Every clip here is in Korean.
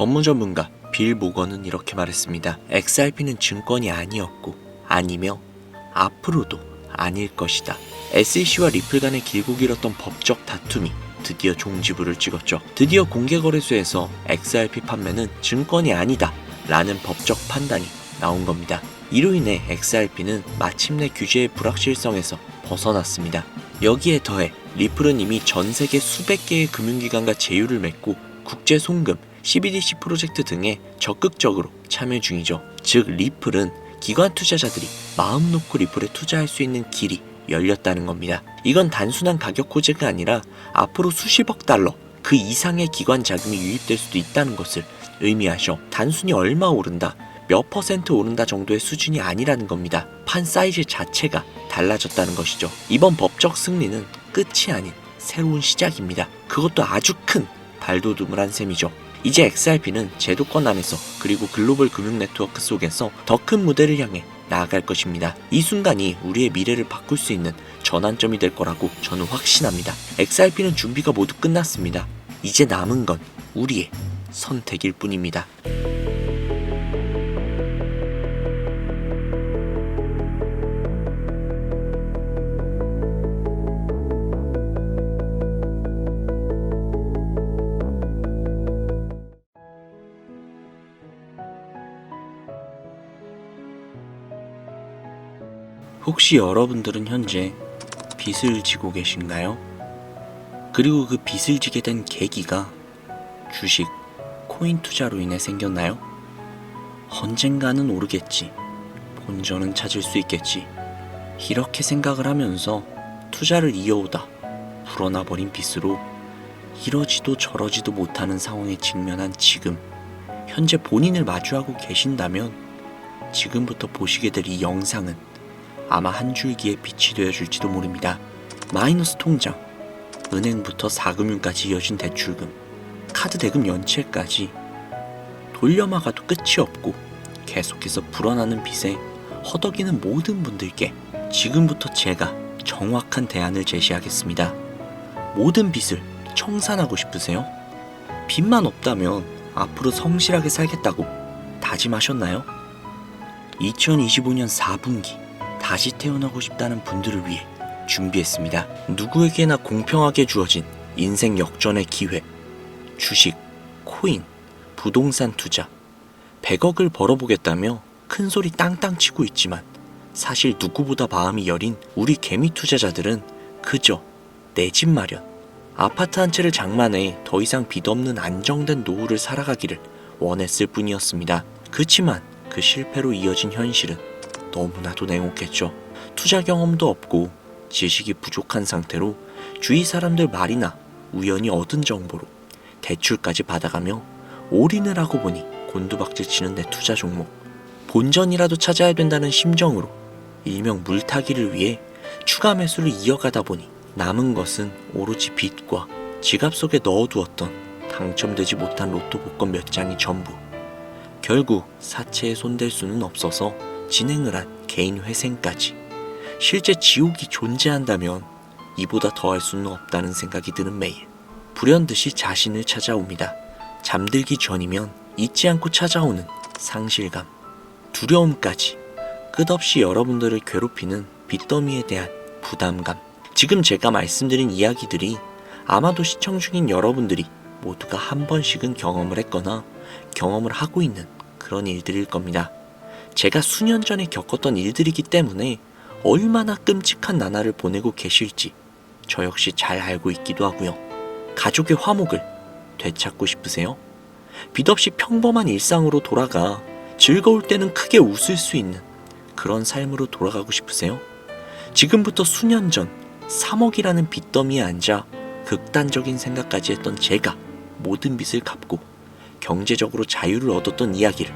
법무 전문가 빌 모건은 이렇게 말했습니다. XRP는 증권이 아니었고 아니며 앞으로도 아닐 것이다. SEC와 리플 간의 길고 길었던 법적 다툼이 드디어 종지부를 찍었죠. 드디어 공개거래소에서 XRP 판매는 증권이 아니다 라는 법적 판단이 나온 겁니다. 이로 인해 XRP는 마침내 규제의 불확실성에서 벗어났습니다. 여기에 더해 리플은 이미 전 세계 수백 개의 금융기관과 제휴를 맺고 국제 송금, CBDC 프로젝트 등에 적극적으로 참여 중이죠. 즉 리플은 기관 투자자들이 마음 놓고 리플에 투자할 수 있는 길이 열렸다는 겁니다. 이건 단순한 가격 호재가 아니라 앞으로 수십억 달러 그 이상의 기관 자금이 유입될 수도 있다는 것을 의미하셔. 단순히 얼마 오른다, 몇 퍼센트 오른다 정도의 수준이 아니라는 겁니다. 판 사이즈 자체가 달라졌다는 것이죠. 이번 법적 승리는 끝이 아닌 새로운 시작입니다. 그것도 아주 큰 발돋움을 한 셈이죠. 이제 XRP는 제도권 안에서 그리고 글로벌 금융 네트워크 속에서 더 큰 무대를 향해 나아갈 것입니다. 이 순간이 우리의 미래를 바꿀 수 있는 전환점이 될 거라고 저는 확신합니다. XRP는 준비가 모두 끝났습니다. 이제 남은 건 우리의 선택일 뿐입니다. 혹시 여러분들은 현재 빚을 지고 계신가요? 그리고 그 빚을 지게 된 계기가 주식, 코인 투자로 인해 생겼나요? 언젠가는 오르겠지. 본전은 찾을 수 있겠지. 이렇게 생각을 하면서 투자를 이어오다 불어나 버린 빚으로 이러지도 저러지도 못하는 상황에 직면한 지금 현재 본인을 마주하고 계신다면 지금부터 보시게 될 이 영상은 아마 한 줄기의 빛이 되어줄지도 모릅니다. 마이너스 통장, 은행부터 사금융까지 이어진 대출금, 카드 대금 연체까지 돌려막아도 끝이 없고 계속해서 불어나는 빚에 허덕이는 모든 분들께 지금부터 제가 정확한 대안을 제시하겠습니다. 모든 빚을 청산하고 싶으세요? 빚만 없다면 앞으로 성실하게 살겠다고 다짐하셨나요? 2025년 4분기 다시 태어나고 싶다는 분들을 위해 준비했습니다. 누구에게나 공평하게 주어진 인생 역전의 기회. 주식, 코인, 부동산 투자. 100억을 벌어보겠다며 큰 소리 땅땅 치고 있지만 사실 누구보다 마음이 여린 우리 개미 투자자들은 그저 내 집 마련. 아파트 한 채를 장만해 더 이상 빚 없는 안정된 노후를 살아가기를 원했을 뿐이었습니다. 그치만 그 실패로 이어진 현실은 너무나도 냉혹했죠. 투자 경험도 없고 지식이 부족한 상태로 주위 사람들 말이나 우연히 얻은 정보로 대출까지 받아가며 올인을 하고 보니 곤두박질 치는 내 투자 종목. 본전이라도 찾아야 된다는 심정으로 일명 물타기를 위해 추가 매수를 이어가다 보니 남은 것은 오로지 빚과 지갑 속에 넣어두었던 당첨되지 못한 로또 복권 몇 장이 전부. 결국 사채에 손댈 수는 없어서 진행을 한 개인 회생까지. 실제 지옥이 존재한다면 이보다 더할 수는 없다는 생각이 드는 매일. 불현듯이 자신을 찾아옵니다. 잠들기 전이면 잊지 않고 찾아오는 상실감, 두려움까지 끝없이 여러분들을 괴롭히는 빚더미에 대한 부담감. 지금 제가 말씀드린 이야기들이 아마도 시청 중인 여러분들이 모두가 한 번씩은 경험을 했거나 경험을 하고 있는 그런 일들일 겁니다. 제가 수년 전에 겪었던 일들이기 때문에 얼마나 끔찍한 나날을 보내고 계실지 저 역시 잘 알고 있기도 하고요. 가족의 화목을 되찾고 싶으세요? 빚 없이 평범한 일상으로 돌아가 즐거울 때는 크게 웃을 수 있는 그런 삶으로 돌아가고 싶으세요? 지금부터 수년 전 3억이라는 빚더미에 앉아 극단적인 생각까지 했던 제가 모든 빚을 갚고 경제적으로 자유를 얻었던 이야기를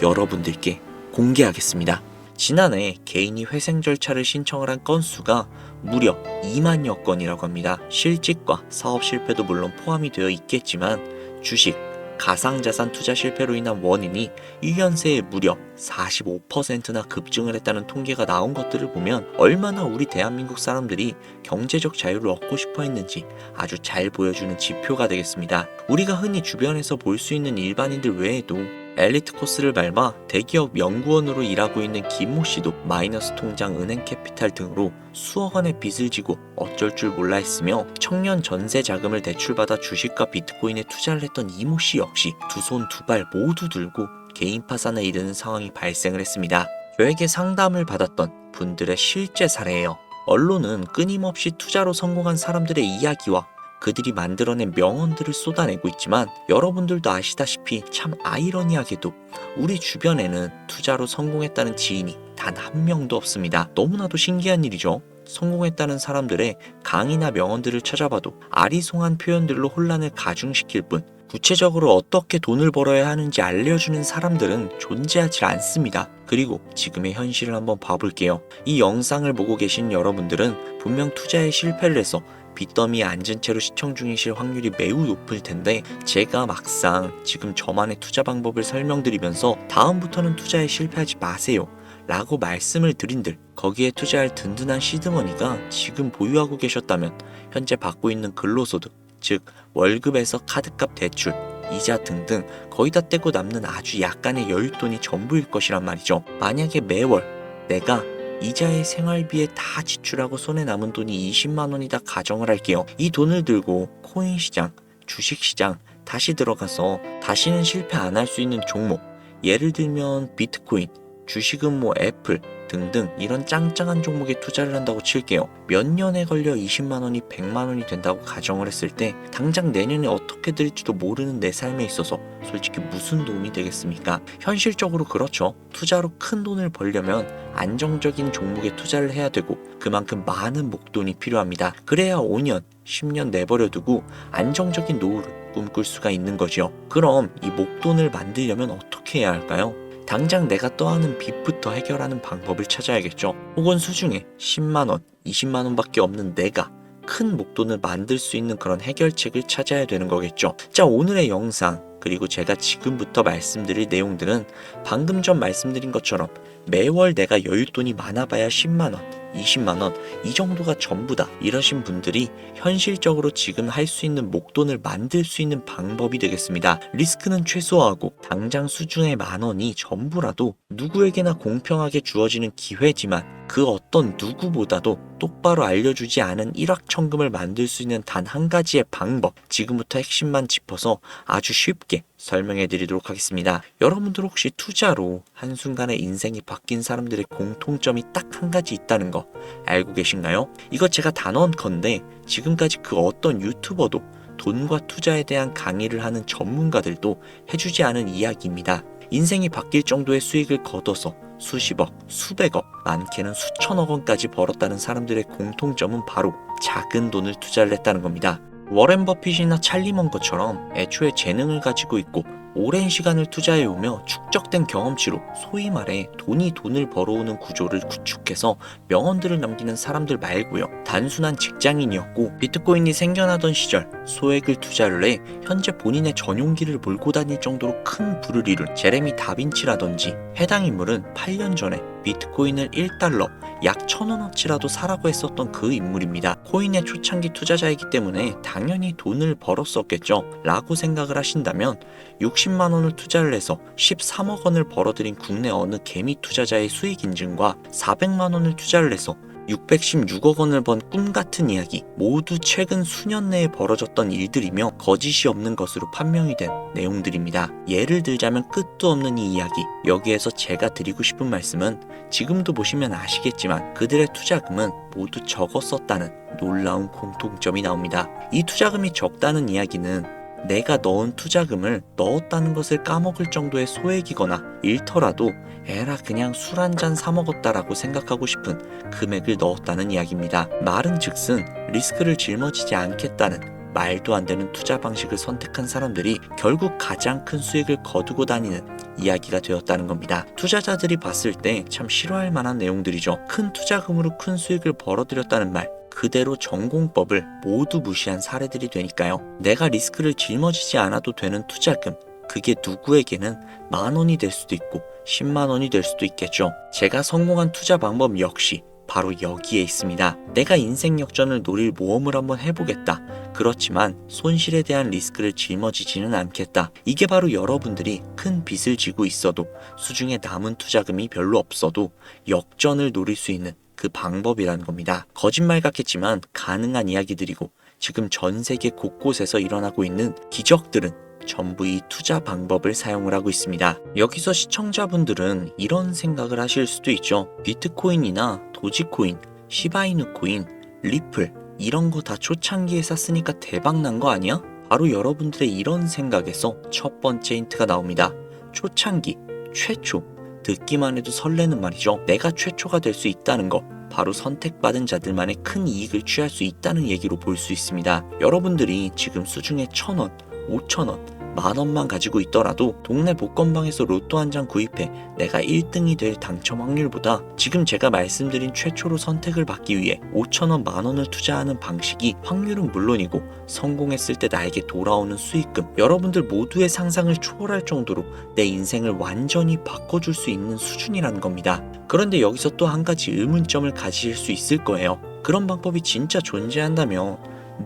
여러분들께 공개하겠습니다. 지난해 개인이 회생 절차를 신청을 한 건수가 무려 2만여 건이라고 합니다. 실직과 사업 실패도 물론 포함이 되어 있겠지만 주식, 가상자산 투자 실패로 인한 원인이 1년 새에 무려 45%나 급증을 했다는 통계가 나온 것들을 보면 얼마나 우리 대한민국 사람들이 경제적 자유를 얻고 싶어 했는지 아주 잘 보여주는 지표가 되겠습니다. 우리가 흔히 주변에서 볼 수 있는 일반인들 외에도 엘리트 코스를 밟아 대기업 연구원으로 일하고 있는 김모 씨도 마이너스 통장 은행 캐피탈 등으로 수억 원의 빚을 지고 어쩔 줄 몰라 했으며 청년 전세 자금을 대출받아 주식과 비트코인에 투자를 했던 이모 씨 역시 두 손 두 발 모두 들고 개인 파산에 이르는 상황이 발생을 했습니다. 저에게 상담을 받았던 분들의 실제 사례예요. 언론은 끊임없이 투자로 성공한 사람들의 이야기와 그들이 만들어낸 명언들을 쏟아내고 있지만 여러분들도 아시다시피 참 아이러니하게도 우리 주변에는 투자로 성공했다는 지인이 단 한 명도 없습니다. 너무나도 신기한 일이죠. 성공했다는 사람들의 강의나 명언들을 찾아봐도 아리송한 표현들로 혼란을 가중시킬 뿐 구체적으로 어떻게 돈을 벌어야 하는지 알려주는 사람들은 존재하지 않습니다. 그리고 지금의 현실을 한번 봐볼게요. 이 영상을 보고 계신 여러분들은 분명 투자에 실패를 해서 빚더미에 앉은 채로 시청 중이실 확률이 매우 높을 텐데 제가 막상 지금 저만의 투자 방법을 설명드리면서 다음부터는 투자에 실패하지 마세요. 라고 말씀을 드린들 거기에 투자할 든든한 시드머니가 지금 보유하고 계셨다면 현재 받고 있는 근로소득 즉 월급에서 카드값 대출 이자 등등 거의 다 떼고 남는 아주 약간의 여윳돈이 전부일 것이란 말이죠. 만약에 매월 내가 이자의 생활비에 다 지출하고 손에 남은 돈이 20만 원이다 가정을 할게요. 이 돈을 들고 코인 시장, 주식 시장 다시 들어가서 다시는 실패 안 할 수 있는 종목 예를 들면 비트코인, 주식은 뭐 애플 등등 이런 짱짱한 종목에 투자를 한다고 칠게요. 몇 년에 걸려 20만 원이 100만 원이 된다고 가정을 했을 때 당장 내년에 어떻게 될지도 모르는 내 삶에 있어서 솔직히 무슨 도움이 되겠습니까? 현실적으로 그렇죠. 투자로 큰 돈을 벌려면 안정적인 종목에 투자를 해야 되고 그만큼 많은 목돈이 필요합니다. 그래야 5년, 10년 내버려 두고 안정적인 노후를 꿈꿀 수가 있는 거죠. 그럼 이 목돈을 만들려면 어떻게 해야 할까요? 당장 내가 떠하는 빚부터 해결하는 방법을 찾아야겠죠. 혹은 수중에 10만원, 20만원밖에 없는 내가 큰 목돈을 만들 수 있는 그런 해결책을 찾아야 되는 거겠죠. 자, 오늘의 영상, 그리고 제가 지금부터 말씀드릴 내용들은 방금 전 말씀드린 것처럼 매월 내가 여윳돈이 많아봐야 10만원, 20만원, 이 정도가 전부다. 이러신 분들이 현실적으로 지금 할 수 있는 목돈을 만들 수 있는 방법이 되겠습니다. 리스크는 최소화하고 당장 수중의 만 원이 전부라도 누구에게나 공평하게 주어지는 기회지만 그 어떤 누구보다도 똑바로 알려주지 않은 일확천금을 만들 수 있는 단 한 가지의 방법. 지금부터 핵심만 짚어서 아주 쉽게 설명해 드리도록 하겠습니다. 여러분들 혹시 투자로 한순간에 인생이 바뀐 사람들의 공통점이 딱 한 가지 있다는 거 알고 계신가요? 이거 제가 단언컨대 지금까지 그 어떤 유튜버도 돈과 투자에 대한 강의를 하는 전문가들도 해주지 않은 이야기입니다. 인생이 바뀔 정도의 수익을 거둬서 수십억, 수백억, 많게는 수천억 원까지 벌었다는 사람들의 공통점은 바로 작은 돈을 투자를 했다는 겁니다. 워렌 버핏이나 찰리 먼거처럼 애초에 재능을 가지고 있고 오랜 시간을 투자해오며 축적된 경험치로 소위 말해 돈이 돈을 벌어오는 구조를 구축해서 명언들을 남기는 사람들 말고요. 단순한 직장인이었고 비트코인이 생겨나던 시절 소액을 투자를 해 현재 본인의 전용기를 몰고 다닐 정도로 큰 부를 이룬 제레미 다빈치라든지 해당 인물은 8년 전에 비트코인을 1달러 약 천원어치라도 사라고 했었던 그 인물입니다. 코인의 초창기 투자자이기 때문에 당연히 돈을 벌었었겠죠. 라고 생각을 하신다면 60만 원을 투자를 해서 13억 원을 벌어들인 국내 어느 개미 투자자의 수익 인증과 400만 원을 투자를 해서 616억 원을 번 꿈 같은 이야기 모두 최근 수년 내에 벌어졌던 일들이며 거짓이 없는 것으로 판명이 된 내용들입니다. 예를 들자면 끝도 없는 이 이야기 여기에서 제가 드리고 싶은 말씀은 지금도 보시면 아시겠지만 그들의 투자금은 모두 적었었다는 놀라운 공통점이 나옵니다. 이 투자금이 적다는 이야기는 내가 넣은 투자금을 넣었다는 것을 까먹을 정도의 소액이거나 잃더라도 에라 그냥 술 한 잔 사 먹었다라고 생각하고 싶은 금액을 넣었다는 이야기입니다. 말은 즉슨 리스크를 짊어지지 않겠다는 말도 안 되는 투자 방식을 선택한 사람들이 결국 가장 큰 수익을 거두고 다니는 이야기가 되었다는 겁니다. 투자자들이 봤을 때 참 싫어할 만한 내용들이죠. 큰 투자금으로 큰 수익을 벌어들였다는 말. 그대로 전공법을 모두 무시한 사례들이 되니까요. 내가 리스크를 짊어지지 않아도 되는 투자금, 그게 누구에게는 만 원이 될 수도 있고 10만 원이 될 수도 있겠죠. 제가 성공한 투자 방법 역시 바로 여기에 있습니다. 내가 인생 역전을 노릴 모험을 한번 해보겠다. 그렇지만 손실에 대한 리스크를 짊어지지는 않겠다. 이게 바로 여러분들이 큰 빚을 지고 있어도 수중에 남은 투자금이 별로 없어도 역전을 노릴 수 있는 그 방법이라는 겁니다. 거짓말 같겠지만 가능한 이야기들이고 지금 전 세계 곳곳에서 일어나고 있는 기적들은 전부 이 투자 방법을 사용을 하고 있습니다. 여기서 시청자분들은 이런 생각을 하실 수도 있죠. 비트코인이나 도지코인, 시바이누 코인, 리플 이런 거 다 초창기에 샀으니까 대박 난 거 아니야? 바로 여러분들의 이런 생각에서 첫 번째 힌트가 나옵니다. 초창기, 최초. 듣기만 해도 설레는 말이죠. 내가 최초가 될 수 있다는 거. 바로 선택받은 자들만의 큰 이익을 취할 수 있다는 얘기로 볼 수 있습니다. 여러분들이 지금 수중에 천 원, 오천 원, 만 원만 가지고 있더라도 동네 복권방에서 로또 한 장 구입해 내가 1등이 될 당첨 확률보다 지금 제가 말씀드린 최초로 선택을 받기 위해 5천 원, 만 원을 투자하는 방식이 확률은 물론이고 성공했을 때 나에게 돌아오는 수익금 여러분들 모두의 상상을 초월할 정도로 내 인생을 완전히 바꿔줄 수 있는 수준이라는 겁니다. 그런데 여기서 또 한 가지 의문점을 가지실 수 있을 거예요. 그런 방법이 진짜 존재한다면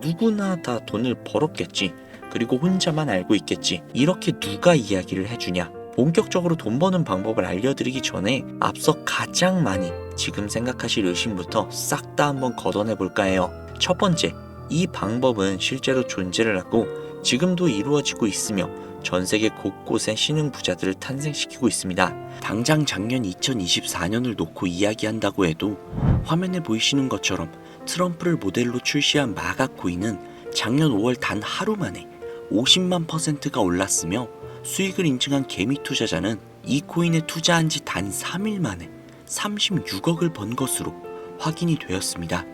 누구나 다 돈을 벌었겠지. 그리고 혼자만 알고 있겠지. 이렇게 누가 이야기를 해주냐? 본격적으로 돈 버는 방법을 알려드리기 전에 앞서 가장 많이 지금 생각하실 의심부터 싹 다 한번 걷어내 볼까 해요. 첫 번째, 이 방법은 실제로 존재를 하고 지금도 이루어지고 있으며 전 세계 곳곳에 신흥 부자들을 탄생시키고 있습니다. 당장 작년 2024년을 놓고 이야기한다고 해도 화면에 보이시는 것처럼 트럼프를 모델로 출시한 마가 코인은 작년 5월 단 하루 만에 50만 퍼센트가 올랐으며 수익을 인증한 개미 투자자는 이 코인에 투자한 지 단 3일 만에 36억을 번 것으로 확인이 되었습니다.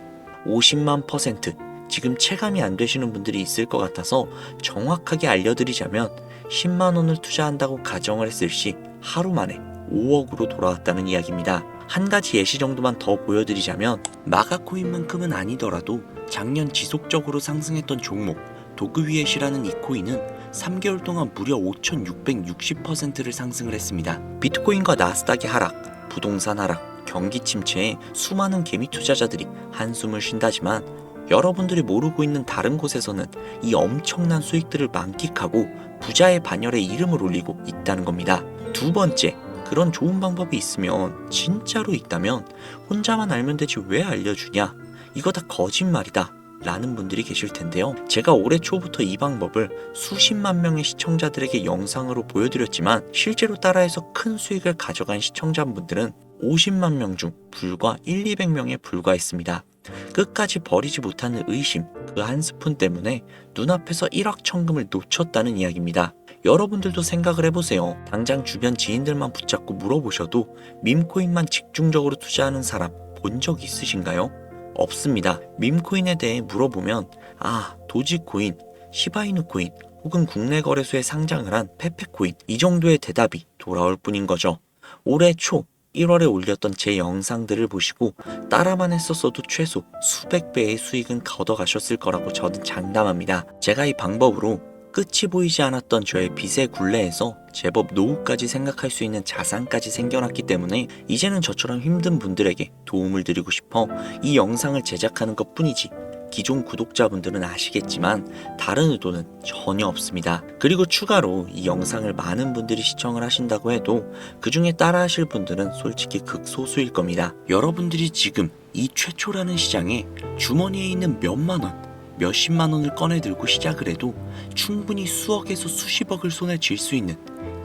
50만 퍼센트. 지금 체감이 안 되시는 분들이 있을 것 같아서 정확하게 알려드리자면 10만 원을 투자한다고 가정을 했을 시 하루 만에 5억으로 돌아왔다는 이야기입니다. 한 가지 예시 정도만 더 보여드리자면 마가코인만큼은 아니더라도 작년 지속적으로 상승했던 종목 도그 위의 시라는 이 코인은 3개월 동안 무려 5,660%를 상승을 했습니다. 비트코인과 나스닥의 하락, 부동산 하락, 경기 침체에 수많은 개미 투자자들이 한숨을 쉰다지만 여러분들이 모르고 있는 다른 곳에서는 이 엄청난 수익들을 만끽하고 부자의 반열에 이름을 올리고 있다는 겁니다. 두 번째, 그런 좋은 방법이 있으면 진짜로 있다면 혼자만 알면 되지 왜 알려주냐? 이거 다 거짓말이다. 라는 분들이 계실 텐데요. 제가 올해 초부터 이 방법을 수십만 명의 시청자들에게 영상으로 보여드렸지만 실제로 따라해서 큰 수익을 가져간 시청자분들은 50만 명 중 불과 1, 200명에 불과했습니다. 끝까지 버리지 못하는 의심, 그 한 스푼 때문에 눈앞에서 1억 천금을 놓쳤다는 이야기입니다. 여러분들도 생각을 해보세요. 당장 주변 지인들만 붙잡고 물어보셔도 밈코인만 집중적으로 투자하는 사람 본 적 있으신가요? 없습니다. 밈코인에 대해 물어보면 아 도지코인, 시바이누 코인 혹은 국내 거래소에 상장을 한 페페코인 이 정도의 대답이 돌아올 뿐인 거죠. 올해 초 1월에 올렸던 제 영상들을 보시고 따라만 했었어도 최소 수백 배의 수익은 걷어가셨을 거라고 저는 장담합니다. 제가 이 방법으로 끝이 보이지 않았던 저의 빚의 굴레에서 제법 노후까지 생각할 수 있는 자산까지 생겨났기 때문에 이제는 저처럼 힘든 분들에게 도움을 드리고 싶어 이 영상을 제작하는 것 뿐이지 기존 구독자분들은 아시겠지만 다른 의도는 전혀 없습니다. 그리고 추가로 이 영상을 많은 분들이 시청을 하신다고 해도 그 중에 따라 하실 분들은 솔직히 극소수일 겁니다. 여러분들이 지금 이 최초라는 시장에 주머니에 있는 몇만 원, 몇십만 원을 꺼내 들고 시작을 해도 충분히 수억에서 수십억을 손에 쥘 수 있는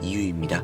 이유입니다.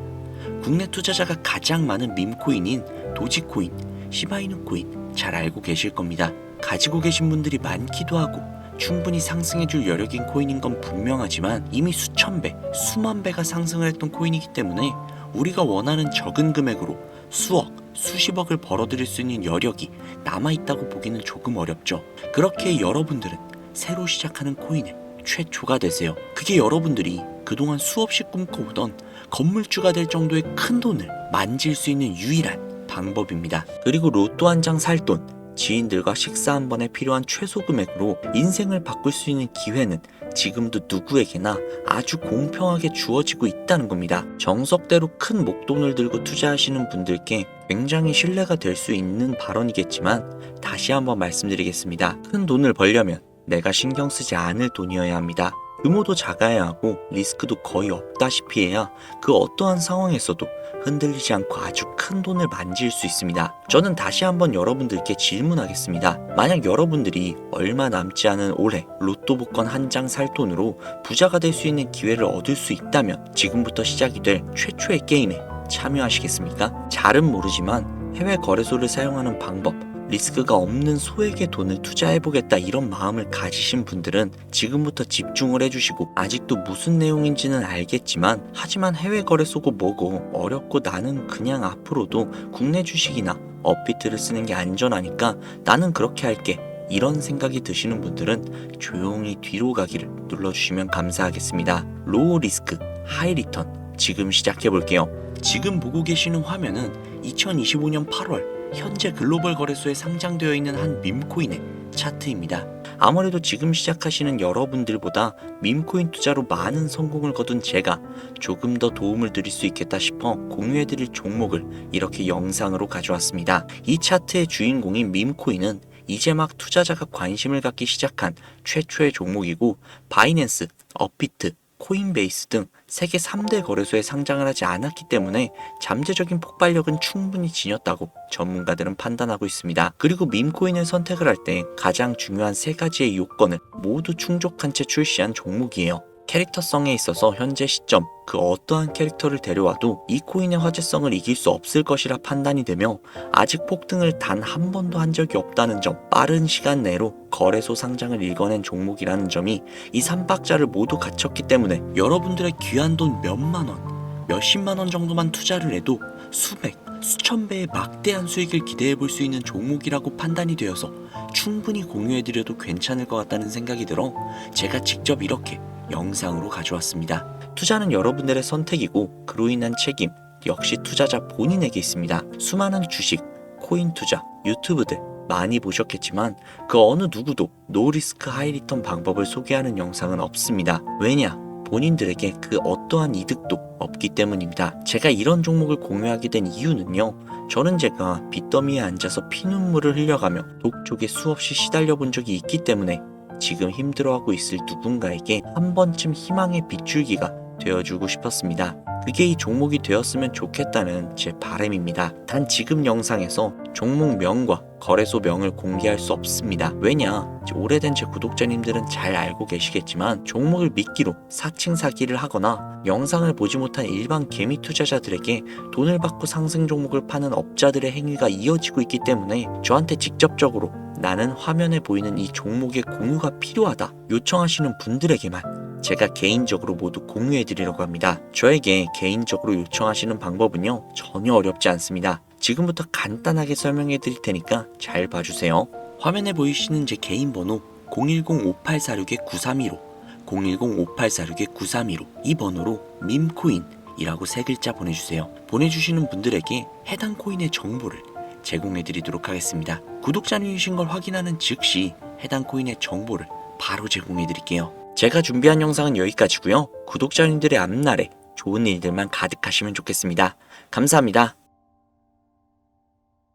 국내 투자자가 가장 많은 밈코인인 도지코인, 시바이누 코인 잘 알고 계실 겁니다. 가지고 계신 분들이 많기도 하고 충분히 상승해줄 여력인 코인인 건 분명하지만 이미 수천 배, 수만 배가 상승을 했던 코인이기 때문에 우리가 원하는 적은 금액으로 수억, 수십억을 벌어들일 수 있는 여력이 남아있다고 보기는 조금 어렵죠. 그렇게 여러분들은 새로 시작하는 코인의 최초가 되세요. 그게 여러분들이 그동안 수없이 꿈꿔오던 건물주가 될 정도의 큰 돈을 만질 수 있는 유일한 방법입니다. 그리고 로또 한 장 살 돈, 지인들과 식사 한 번에 필요한 최소 금액으로 인생을 바꿀 수 있는 기회는 지금도 누구에게나 아주 공평하게 주어지고 있다는 겁니다. 정석대로 큰 목돈을 들고 투자하시는 분들께 굉장히 신뢰가 될 수 있는 발언이겠지만 다시 한번 말씀드리겠습니다. 큰 돈을 벌려면 내가 신경 쓰지 않을 돈이어야 합니다. 규모도 작아야 하고 리스크도 거의 없다시피 해야 그 어떠한 상황에서도 흔들리지 않고 아주 큰 돈을 만질 수 있습니다. 저는 다시 한번 여러분들께 질문하겠습니다. 만약 여러분들이 얼마 남지 않은 올해 로또 복권 한 장 살 돈으로 부자가 될 수 있는 기회를 얻을 수 있다면 지금부터 시작이 될 최초의 게임에 참여하시겠습니까? 잘은 모르지만 해외 거래소를 사용하는 방법, 리스크가 없는 소액의 돈을 투자해보겠다 이런 마음을 가지신 분들은 지금부터 집중을 해주시고 아직도 무슨 내용인지는 알겠지만 하지만 해외 거래소고 뭐고 어렵고 나는 그냥 앞으로도 국내 주식이나 업비트를 쓰는 게 안전하니까 나는 그렇게 할게 이런 생각이 드시는 분들은 조용히 뒤로 가기를 눌러주시면 감사하겠습니다. 로우 리스크, 하이 리턴 지금 시작해 볼게요. 지금 보고 계시는 화면은 2025년 8월 현재 글로벌 거래소에 상장되어 있는 한 밈코인의 차트입니다. 아무래도 지금 시작하시는 여러분들보다 밈코인 투자로 많은 성공을 거둔 제가 조금 더 도움을 드릴 수 있겠다 싶어 공유해드릴 종목을 이렇게 영상으로 가져왔습니다. 이 차트의 주인공인 밈코인은 이제 막 투자자가 관심을 갖기 시작한 최초의 종목이고 바이낸스, 업비트, 코인베이스 등 세계 3대 거래소에 상장을 하지 않았기 때문에 잠재적인 폭발력은 충분히 지녔다고 전문가들은 판단하고 있습니다. 그리고 밈코인을 선택을 할 때 가장 중요한 세 가지의 요건을 모두 충족한 채 출시한 종목이에요. 캐릭터성에 있어서 현재 시점 그 어떠한 캐릭터를 데려와도 이 코인의 화제성을 이길 수 없을 것이라 판단이 되며 아직 폭등을 단 한 번도 한 적이 없다는 점 빠른 시간 내로 거래소 상장을 읽어낸 종목이라는 점이 이 3박자를 모두 갖췄기 때문에 여러분들의 귀한 돈 몇만 원, 몇십만 원 정도만 투자를 해도 수백, 수천 배의 막대한 수익을 기대해 볼 수 있는 종목이라고 판단이 되어서 충분히 공유해 드려도 괜찮을 것 같다는 생각이 들어 제가 직접 이렇게 영상으로 가져왔습니다. 투자는 여러분들의 선택이고 그로 인한 책임 역시 투자자 본인에게 있습니다. 수많은 주식, 코인 투자, 유튜브들 많이 보셨겠지만 그 어느 누구도 노리스크 하이리턴 방법을 소개하는 영상은 없습니다. 왜냐? 본인들에게 그 어떠한 이득도 없기 때문입니다. 제가 이런 종목을 공유하게 된 이유는요. 저는 제가 빚더미에 앉아서 피눈물을 흘려가며 독촉에 수없이 시달려 본 적이 있기 때문에 지금 힘들어하고 있을 누군가에게 한 번쯤 희망의 빗줄기가 되어주고 싶었습니다. 그게 이 종목이 되었으면 좋겠다는 제 바람입니다. 단 지금 영상에서 종목명과 거래소 명을 공개할 수 없습니다. 왜냐? 오래된 제 구독자님들은 잘 알고 계시겠지만 종목을 미끼로 사칭 사기를 하거나 영상을 보지 못한 일반 개미 투자자들에게 돈을 받고 상승 종목을 파는 업자들의 행위가 이어지고 있기 때문에 저한테 직접적으로 나는 화면에 보이는 이 종목의 공유가 필요하다 요청하시는 분들에게만 제가 개인적으로 모두 공유해 드리려고 합니다. 저에게 개인적으로 요청하시는 방법은요, 전혀 어렵지 않습니다. 지금부터 간단하게 설명해 드릴 테니까 잘 봐주세요. 화면에 보이시는 제 개인 번호 010-5846-9315, 010-5846-9315 이 번호로 밈코인 이라고 세 글자 보내주세요. 보내주시는 분들에게 해당 코인의 정보를 제공해 드리도록 하겠습니다. 구독자님이신 걸 확인하는 즉시 해당 코인의 정보를 바로 제공해 드릴게요. 제가 준비한 영상은 여기까지고요. 구독자님들의 앞날에 좋은 일들만 가득하시면 좋겠습니다. 감사합니다.